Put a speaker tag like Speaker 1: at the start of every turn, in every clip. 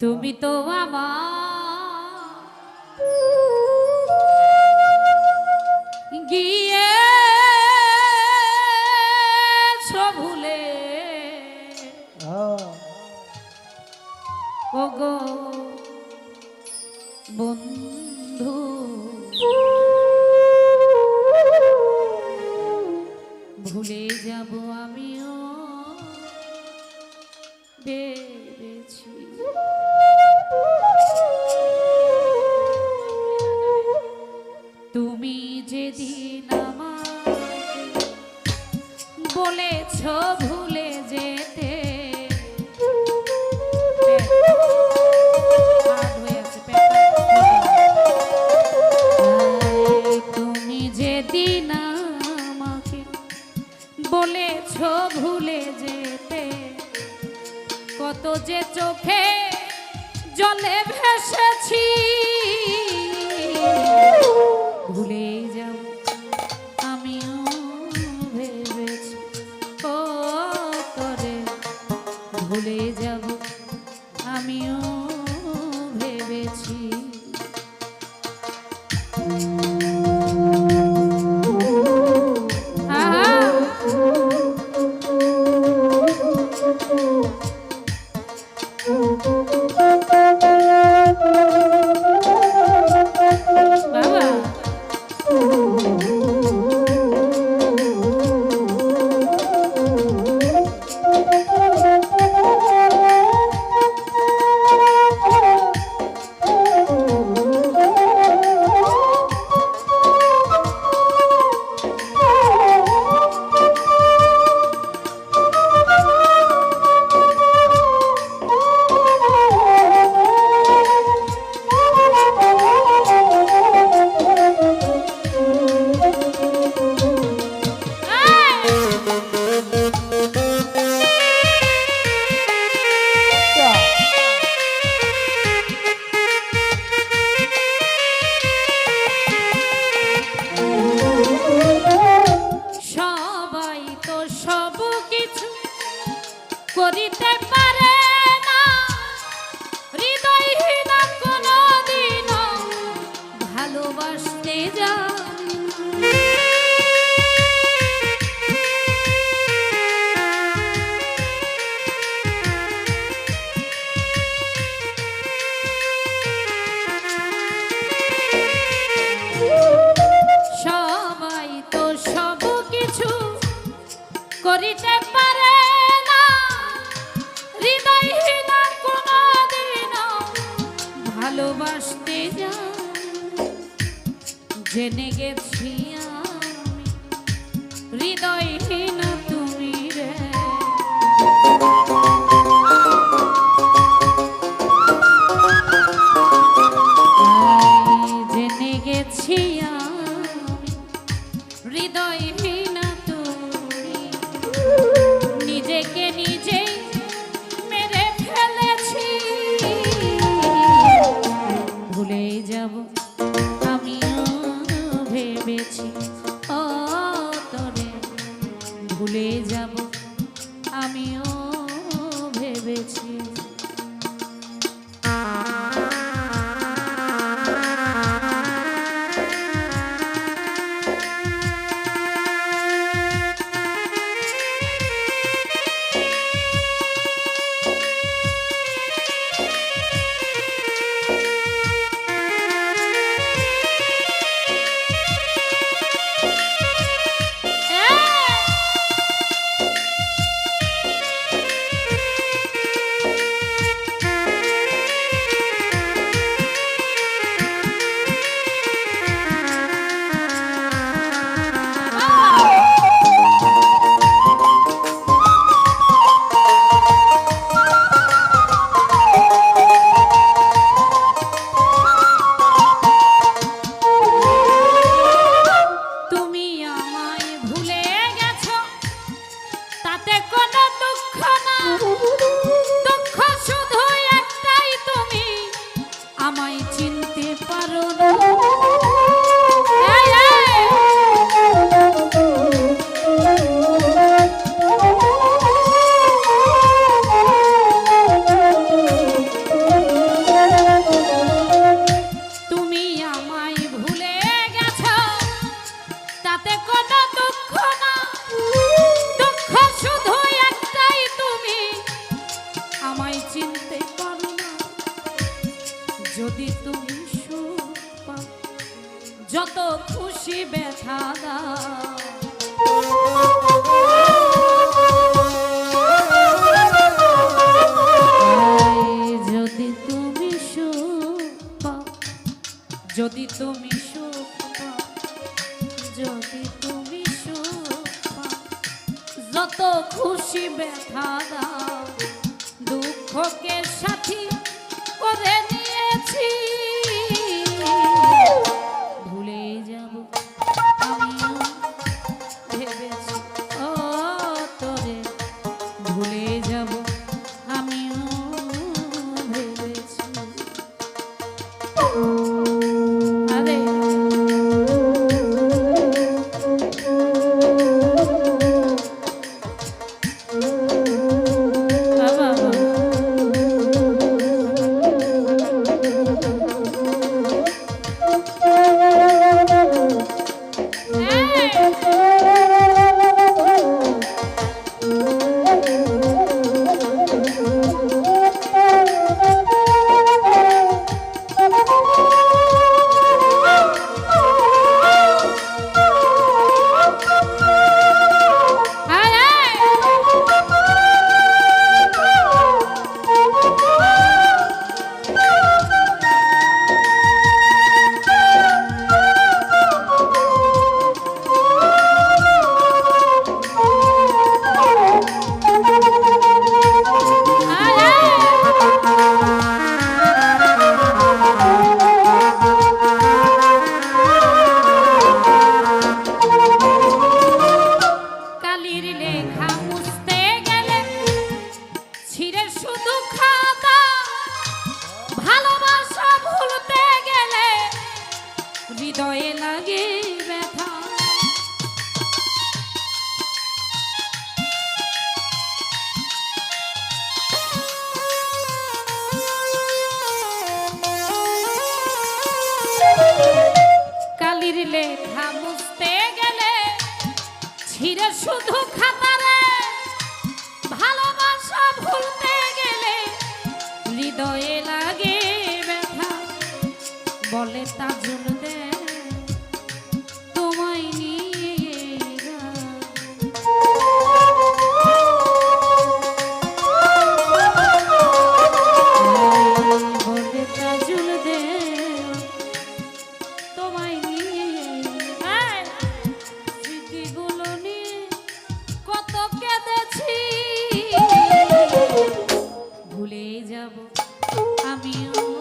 Speaker 1: তুমি তো আমার গীত করিতে পারে না। হৃদয়হীন কোনদিন ভালোবাসতে যা জেনে গেছি আমি হৃদয়হীন লোকের সাথী ওদের দিলে ঘামুসতে গেলে ছিঁড়ে শুধু খা avión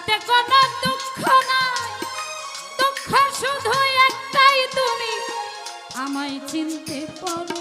Speaker 1: তাতে কোনো দুঃখ নাই। দুঃখ শুধু একটাই তুমি। আমায় চিনতে পারো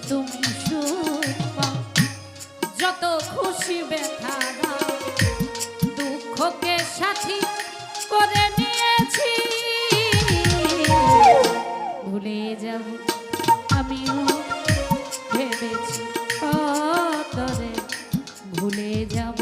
Speaker 1: তুম যত খুশি ব্যথা দুঃখকে সাথী করে ভুলে যাব আমিও ভেবেছি তরে ভুলে যাব